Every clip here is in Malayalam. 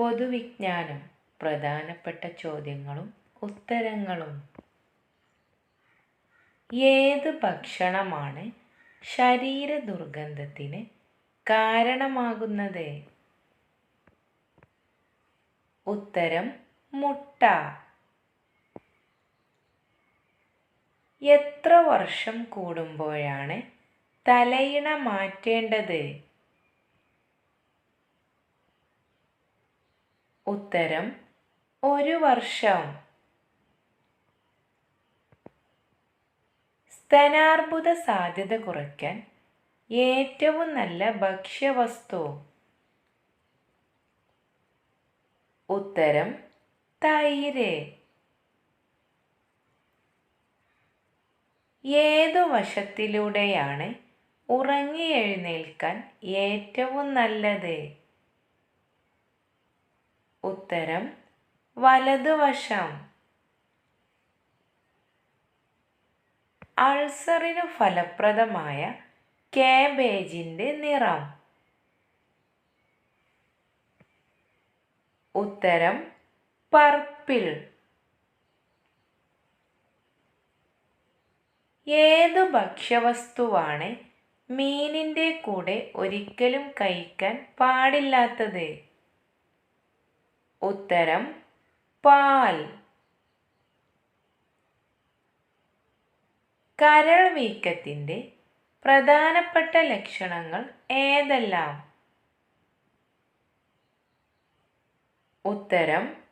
പൊതുവിജ്ഞാനം പ്രധാനപ്പെട്ട ചോദ്യങ്ങളും ഉത്തരങ്ങളും. ഏത് ഭക്ഷണമാണ് ശരീര ദുർഗന്ധത്തിന് കാരണമാകുന്നത്? ഉത്തരം മുട്ട. എത്ര വർഷം കൂടുമ്പോഴാണ് തലയിണ മാറ്റേണ്ടത്? ഉത്തരം ഒരു വർഷം. സ്തനാർബുദ സാധ്യത കുറയ്ക്കാൻ ഏറ്റവും നല്ല ഭക്ഷ്യവസ്തു. ഉത്തരം തൈര്. ഏതു വശത്തിലൂടെയാണ് ഉറങ്ങി എഴുന്നേൽക്കാൻ ഏറ്റവും നല്ലത്? ഉത്തരം വലതുവശം. അൾസറിന് ഫലപ്രദമായ കാബേജിന്റെ നിറം. ഉത്തരം പർപ്പിൾ. ഏത് ഭക്ഷ്യവസ്തുവാണ് മീനിന്റെ കൂടെ ഒരിക്കലും കഴിക്കാൻ പാടില്ലാത്തത്? ഉത്തരം പാൽ. കരൾ വീക്കത്തിന്റെ പ്രധാനപ്പെട്ട ലക്ഷണങ്ങൾ ഏതെല്ലാം? ഉത്തരം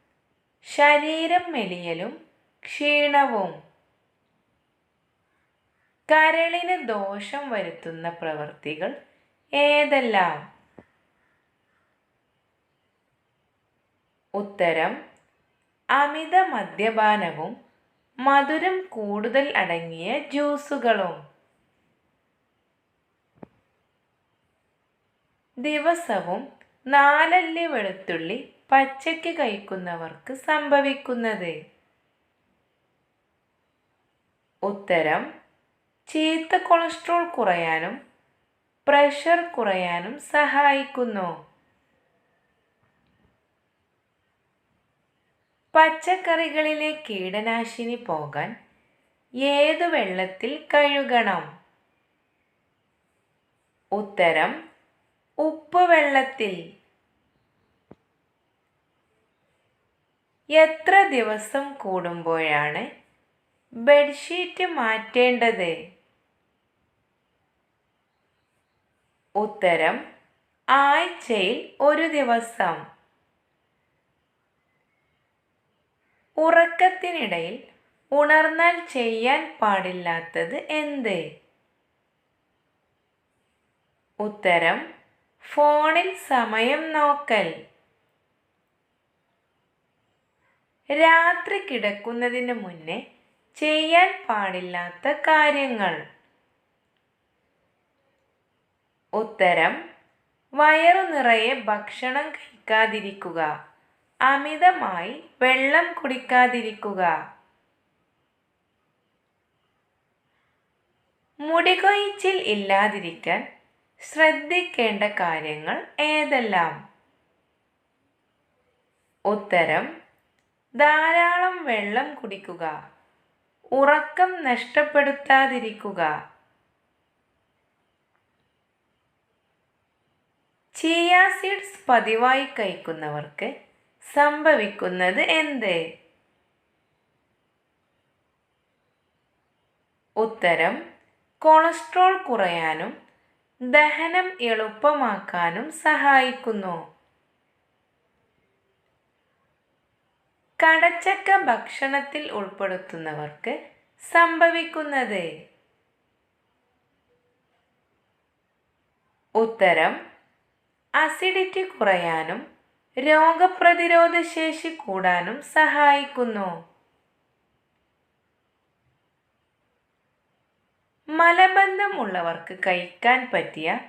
ശരീരം മെലിയലും ക്ഷീണവും. കരളിന് ദോഷം വരുത്തുന്ന പ്രവൃത്തികൾ ഏതെല്ലാം? ഉത്തരം അമിത മദ്യപാനവും മധുരം കൂടുതൽ അടങ്ങിയ ജ്യൂസുകളും. ദിവസവും നാലല്ലി വെളുത്തുള്ളി പച്ചയ്ക്ക് കഴിക്കുന്നവർക്ക് സംഭവിക്കുന്നത്. ഉത്തരം ചീത്ത കൊളസ്ട്രോൾ കുറയാനും പ്രഷർ കുറയാനും സഹായിക്കുന്നു. പച്ചക്കറികളിലെ കീടനാശിനി പോകാൻ ഏതു വെള്ളത്തിൽ കഴുകണം? ഉത്തരം ഉപ്പ് വെള്ളത്തിൽ. എത്ര ദിവസം കൂടുമ്പോഴാണ് ബെഡ്ഷീറ്റ് മാറ്റേണ്ടത്? ഉത്തരം ആഴ്ചയിൽ ഒരു ദിവസം. ഉറക്കത്തിനിടയിൽ ഉണർന്നാൽ ചെയ്യാൻ പാടില്ലാത്തത് എന്ത്? ഉത്തരം ഫോണിൽ സമയം നോക്കൽ. രാത്രി കിടക്കുന്നതിന് മുന്നേ ചെയ്യാൻ പാടില്ലാത്ത കാര്യങ്ങൾ. ഉത്തരം വയറു നിറയെ ഭക്ഷണം കഴിക്കാതിരിക്കുക. അമിതമായി വെള്ളം കുടിക്കാതിരിക്കുക. മുടികൊയിച്ചിൽ ഇല്ലാതിരിക്കാൻ ശ്രദ്ധിക്കേണ്ട കാര്യങ്ങൾ ഏതെല്ലാം? ഉത്തരം ധാരാളം വെള്ളം കുടിക്കുക. ഉറക്കം നഷ്ടപ്പെടുത്താതിരിക്കുക. ചിയ സീഡ്സ് പതിവായി കഴിക്കുന്നവർക്ക് സംഭവിക്കുന്നത് എന്ത്? ഉത്തരം കൊളസ്ട്രോൾ കുറയാനും ദഹനം എളുപ്പമാക്കാനും സഹായിക്കുന്നു. കടച്ചക്ക ഭക്ഷണത്തിൽ ഉൾപ്പെടുത്തുന്നവർക്ക് സംഭവിക്കുന്നത്? ഉത്തരം അസിഡിറ്റി കുറയാനും രോഗപ്രതിരോധ ശേഷി കൂടാനും സഹായിക്കുന്നു. മലബന്ധമുള്ളവർക്ക് കഴിക്കാൻ പറ്റിയ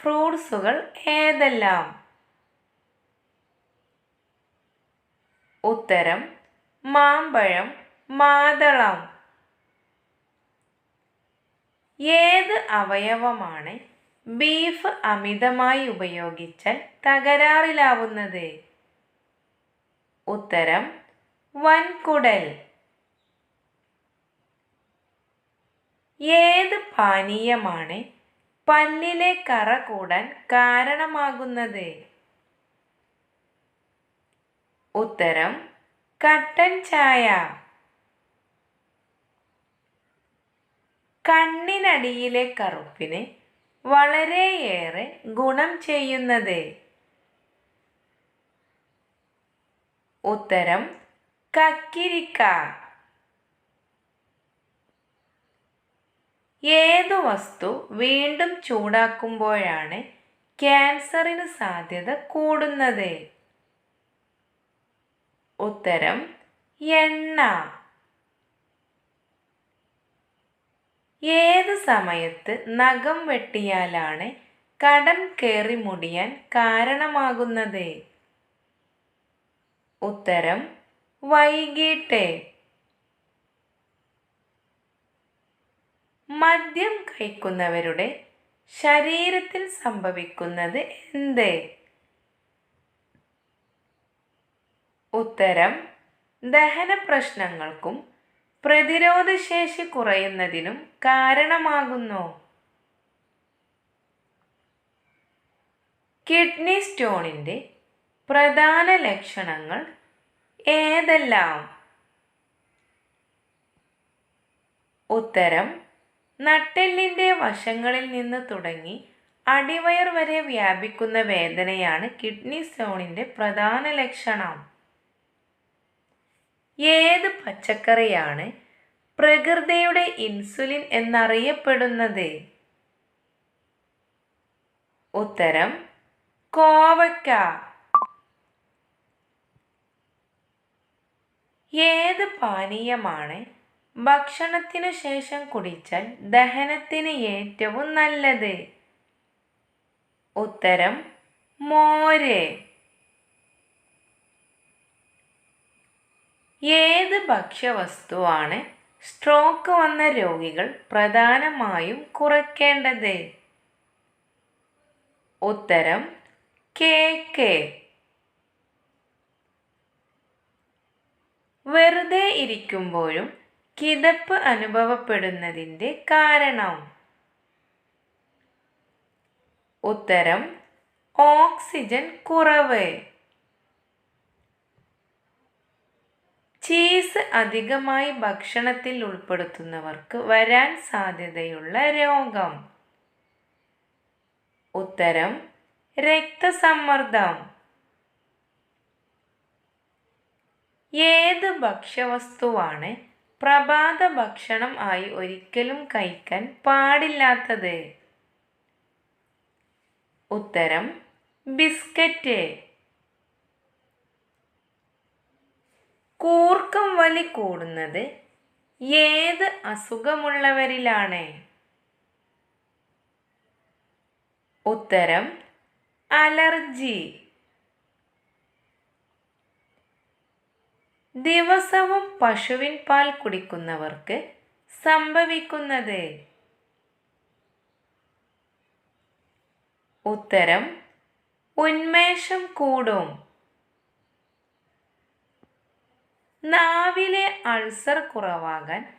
ഫ്രൂട്ട്സുകൾ ഏതെല്ലാം? ഉത്തരം മാമ്പഴം മാതളം. ഏത് അവയവമാണ് ബീഫ് അമിതമായി ഉപയോഗിച്ചാൽ തകരാറിലാവുന്നത്. ഉത്തരം വൻകുടൽ. ഏത് പാനീയമാണ് പല്ലിലെ കറ കൂടാൻ കാരണമാകുന്നത്? ഉത്തരം കട്ടൻ ചായ. കണ്ണിനടിയിലെ കറുപ്പിന് വളരെയേറെ ഗുണം ചെയ്യുന്നത്? ഉത്തരം കക്കിരിക്ക. ഏതു വസ്തു വീണ്ടും ചൂടാക്കുമ്പോഴാണ് ക്യാൻസറിന് സാധ്യത കൂടുന്നത്? ഉത്തരം എണ്ണ. ഏത് സമയത്ത് നഖം വെട്ടിയാലാണ് കടം കയറി മുടിയാൻ കാരണമാകുന്നത്? ഉത്തരം വൈകിട്ട്. മദ്യം കഴിക്കുന്നവരുടെ ശരീരത്തിൽ സംഭവിക്കുന്നത് എന്ത്? ഉത്തരം ദഹന പ്രശ്നങ്ങൾക്കും പ്രതിരോധശേഷി കുറയുന്നതിനും കാരണമാകുന്നു. കിഡ്നി സ്റ്റോണിന്റെ പ്രധാന ലക്ഷണങ്ങൾ ഏതെല്ലാം? ഉത്തരം നട്ടെല്ലിന്റെ വശങ്ങളിൽ നിന്ന് തുടങ്ങി അടിവയർ വരെ വ്യാപിക്കുന്ന വേദനയാണ് കിഡ്നി സ്റ്റോണിന്റെ പ്രധാന ലക്ഷണം. ഏത് പച്ചക്കറിയാണ് പ്രകൃതിയുടെ ഇൻസുലിൻ എന്നറിയപ്പെടുന്നത്? ഉത്തരം കോവയ്ക്ക ഏത് പാനീയമാണ് ഭക്ഷണത്തിനു ശേഷം കുടിച്ചാൽ ദഹനത്തിന് ഏറ്റവും നല്ലത്? ഉത്തരം മോര്. ഏത് ഭക്ഷ്യവസ്തുവാണ് സ്ട്രോക്ക് വന്ന രോഗികൾ പ്രധാനമായും കുറയ്ക്കേണ്ടത്? ഉത്തരം കേക്ക് വെറുതെ ഇരിക്കുമ്പോഴും കിതപ്പ് അനുഭവപ്പെടുന്നതിന്റെ കാരണം. ഉത്തരം ഓക്സിജൻ കുറവ്. ചീസ് അധികമായി ഭക്ഷണത്തിൽ ഉൾപ്പെടുത്തുന്നവർക്ക് വരാൻ സാധ്യതയുള്ള രോഗം. ഉത്തരം രക്തസമ്മർദ്ദം. ഏത് ഭക്ഷ്യവസ്തുവാണ് പ്രഭാത ഭക്ഷണം ആയി ഒരിക്കലും കഴിക്കാൻ പാടില്ലാത്തത്? ഉത്തരം ബിസ്ക്കറ്റ്. കൂർക്കം വലി കൂടുന്നത് ഏത് അസുഖമുള്ളവരിലാണ്? ഉത്തരം അലർജി. ദിവസവും പശുവിൻ പാൽ കുടിക്കുന്നവർക്ക് സംഭവിക്കുന്നത്? ഉത്തരം ഉന്മേഷം കൂടും. നാവിലെ അൾസർ കുറവാകാൻ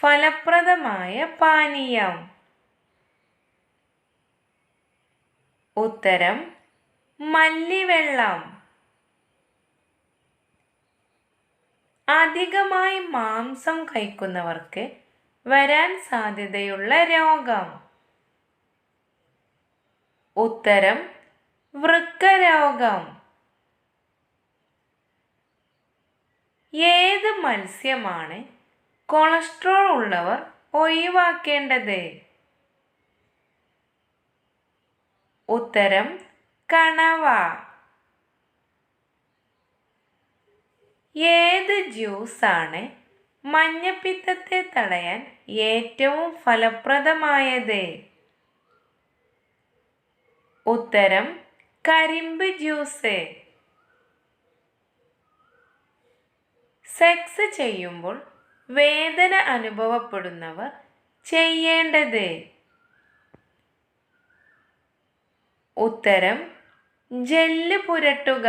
ഫലപ്രദമായ പാനീയം. ഉത്തരം മല്ലിവെള്ളം. അധികമായി മാംസം കഴിക്കുന്നവർക്ക് വരാൻ സാധ്യതയുള്ള രോഗം. ഉത്തരം വൃക്കരോഗം. ഏത് മത്സ്യമാണ് കൊളസ്ട്രോൾ ഉള്ളവർ ഒഴിവാക്കേണ്ടത്? ഉത്തരം കണവ. ഏത് ജ്യൂസാണ് മഞ്ഞപ്പിത്തത്തെ തടയാൻ ഏറ്റവും ഫലപ്രദമായത്? ഉത്തരം കരിമ്പ് ജ്യൂസ്. സെക്സ് ചെയ്യുമ്പോൾ വേദന അനുഭവപ്പെടുന്നവർ ചെയ്യേണ്ടത്. ഉത്തരം ജെല്ല് പുരട്ടുക.